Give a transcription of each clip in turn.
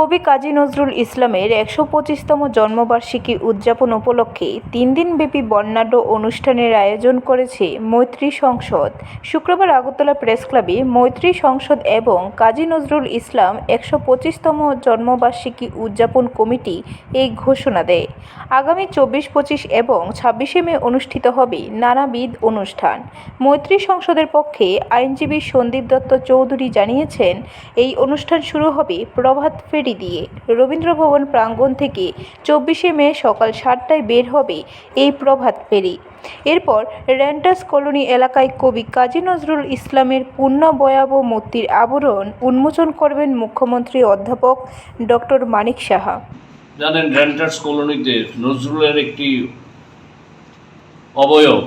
কবি কাজী নজরুল ইসলামের একশো পঁচিশতম জন্মবার্ষিকী উদযাপন উপলক্ষে তিন দিনব্যাপী বর্ণাঢ্য অনুষ্ঠানের আয়োজন করেছে মৈত্রী সংসদ। শুক্রবার আগরতলা প্রেস ক্লাবে মৈত্রী সংসদ এবং কাজী নজরুল ইসলাম একশো পঁচিশতম জন্মবার্ষিকী উদযাপন কমিটি এই ঘোষণা দেয়। আগামী চব্বিশ, পঁচিশ এবং ছাব্বিশে মে অনুষ্ঠিত হবে নানাবিধ অনুষ্ঠান। মৈত্রী সংসদের পক্ষে আইনজীবী সন্দীপ দত্ত চৌধুরী জানিয়েছেন, এই অনুষ্ঠান শুরু হবে প্রভাত ফেরি দিয়ে রবীন্দ্রভবন প্রাঙ্গণ থেকে চব্বিশে মে সকাল সাতটায় বের হবে এই প্রভাত ফেরি। এরপর র্যান্টাস কলোনি এলাকায় কবি কাজী নজরুল ইসলামের পূর্ণ মূর্তির আবরণ উন্মোচন করবেন মুখ্যমন্ত্রী অধ্যাপক ডক্টর মানিক সাহা। জানেন রেন্টার্স কলোনিতে নজরুলের একটি অবয়ব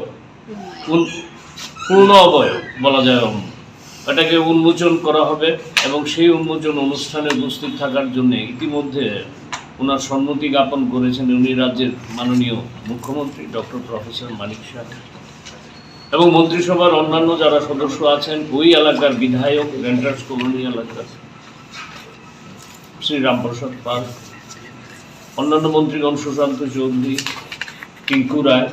পূর্ণ অবয়ব বলা যায়। এটাকে উন্মোচন করা হবে এবং সেই উন্মোচন অনুষ্ঠানে উপস্থিত থাকার জন্য ইতিমধ্যে ওনার সম্মতি জ্ঞাপন করেছেন উনি রাজ্যের মাননীয় মুখ্যমন্ত্রী, ডক্টর প্রফেসর মানিক শাহ। এবং মন্ত্রিসভার অন্যান্য যারা সদস্য আছেন, ওই এলাকার বিধায়ক, রেন্টার্স কলোনি এলাকার শ্রী রামপ্রসাদ পাল, অন্যান্য মন্ত্রীগণ সুশান্ত চৌধুরী, টিঙ্কু রায়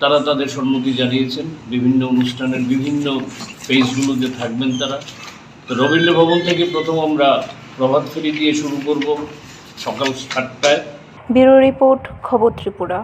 তারা তাদের সম্মতি জানিয়েছেন। বিভিন্ন অনুষ্ঠানের বিভিন্ন পেজগুলোতে থাকবেন তারা। তো রবীন্দ্র ভবন থেকে প্রথম আমরা প্রভাত ফেরি দিয়ে শুরু করব সকাল সাতটায়। ব্যুরো রিপোর্ট, খবর ত্রিপুরা।